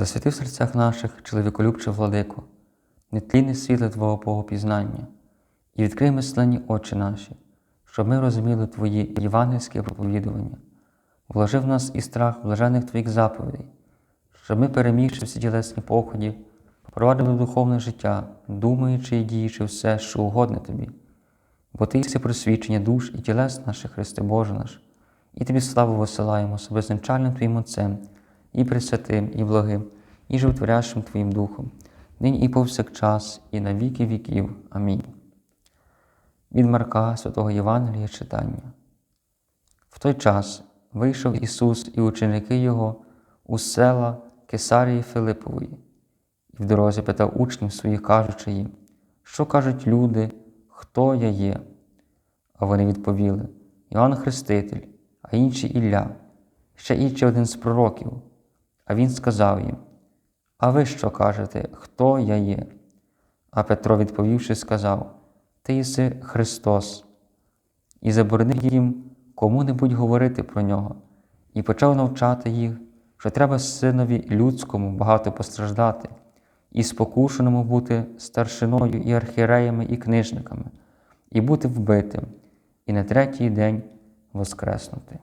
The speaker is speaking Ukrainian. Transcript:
Засвіти в серцях наших, чоловіколюбче владико, нетлінне світло Твого Богопізнання, і відкрий мислені очі наші, щоб ми розуміли Твої євангельське проповідування, вложи в нас і страх блажених Твоїх заповідей, щоб ми, перемігши всі тілесні поході, провадили духовне життя, думаючи і діючи все, що угодне Тобі. Бо Ти єси просвічення душ і тілес наших, Христе Боже наш, і Тобі славу висилаємо з безначальним Твоїм Отцем, і Пресвятим, і благим, і животворящим Твоїм Духом, нині і повсякчас, і на віки віків. Амінь. Від Марка Святого Євангелія читання. В той час вийшов Ісус і ученики Його у села Кесарії Филипової, і в дорозі питав учнів своїх, кажучи їм, що кажуть люди, хто я є? А вони відповіли Іоанн Хреститель, а інші Ілля, ще інший один з пророків. А він сказав їм: А ви що кажете, хто я є? А Петро, відповівши, сказав: Ти єси Христос, і заборонив їм кому-небудь говорити про нього, і почав навчати їх, що треба синові людському багато постраждати, і спокушеному бути старшиною і архіреями, і книжниками, і бути вбитим, і на третій день воскреснути.